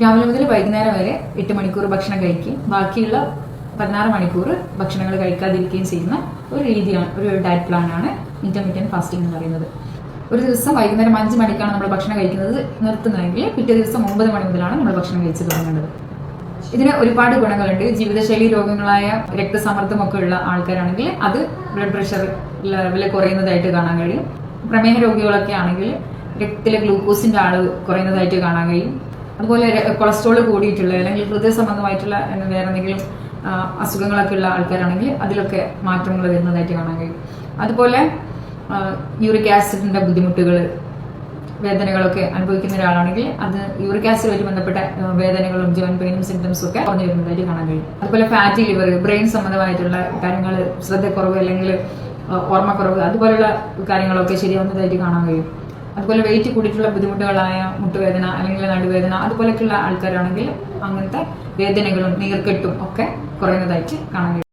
രാവിലെ മുതൽ വൈകുന്നേരം വരെ എട്ട് മണിക്കൂർ ഭക്ഷണം കഴിക്കുകയും ബാക്കിയുള്ള പതിനാറ് മണിക്കൂർ ഭക്ഷണങ്ങൾ കഴിക്കാതിരിക്കുകയും ചെയ്യുന്ന ഒരു രീതിയാണ് ഒരു ഡയറ്റ് പ്ലാൻ ആണ് ഇന്റർമീഡിയൻ ഫാസ്റ്റിംഗ് എന്ന് പറയുന്നത്. ഒരു ദിവസം വൈകുന്നേരം അഞ്ച് മണിക്കാണ് നമ്മൾ ഭക്ഷണം കഴിക്കുന്നത് നിർത്തുന്നതെങ്കിൽ പിറ്റേ ദിവസം ഒമ്പത് മണി മുതലാണ് നമ്മൾ ഭക്ഷണം കഴിച്ചു തുടങ്ങേണ്ടത്. ഇതിന് ഒരുപാട് ഗുണങ്ങളുണ്ട്. ജീവിതശൈലി രോഗങ്ങളായ രക്തസമ്മർദ്ദം ഒക്കെ ഉള്ള ആൾക്കാരാണെങ്കിൽ അത് ബ്ലഡ് പ്രഷർ ലെവൽ കുറയുന്നതായിട്ട് കാണാൻ കഴിയും. പ്രമേഹ രോഗികളൊക്കെ ആണെങ്കിൽ രക്തത്തിലെ ഗ്ലൂക്കോസിന്റെ അളവ് കുറയുന്നതായിട്ട് കാണാൻ കഴിയും. അതുപോലെ കൊളസ്ട്രോൾ കൂടിയിട്ടുള്ള അല്ലെങ്കിൽ ഹൃദയ സംബന്ധമായിട്ടുള്ള വേറെ എന്തെങ്കിലും അസുഖങ്ങളൊക്കെ ഉള്ള ആൾക്കാരാണെങ്കിൽ അതിലൊക്കെ മാറ്റങ്ങൾ വരുന്നതായിട്ട് കാണാൻ കഴിയും. അതുപോലെ യൂറിക് ആസിഡിന്റെ ബുദ്ധിമുട്ടുകൾ വേദനകളൊക്കെ അനുഭവിക്കുന്ന ഒരാളാണെങ്കിൽ അത് യൂറിക് ആസിഡുമായിട്ട് ബന്ധപ്പെട്ട വേദനകളും ജോയിന്റ് പെയിനും സിംറ്റംസും ഒക്കെ കുറഞ്ഞു വരുന്നതായിട്ട് കാണാൻ കഴിയും. അതുപോലെ ഫാറ്റി ലിവർ ബ്രെയിൻ സംബന്ധമായിട്ടുള്ള കാര്യങ്ങൾ ശ്രദ്ധക്കുറവ് അല്ലെങ്കിൽ ഓർമ്മക്കുറവ് അതുപോലുള്ള കാര്യങ്ങളൊക്കെ ശരിയാവുന്നതായിട്ട് കാണാൻ കഴിയും. അതുപോലെ വെയിറ്റ് കൂടിയിട്ടുള്ള ബുദ്ധിമുട്ടുകളായ മുട്ടുവേദന അല്ലെങ്കിൽ നടുവേദന അതുപോലെയൊക്കെയുള്ള ആൾക്കാരാണെങ്കിൽ അങ്ങനത്തെ വേദനകളും നീർക്കെട്ടും ഒക്കെ കുറയുന്നതായിട്ട് കാണാൻ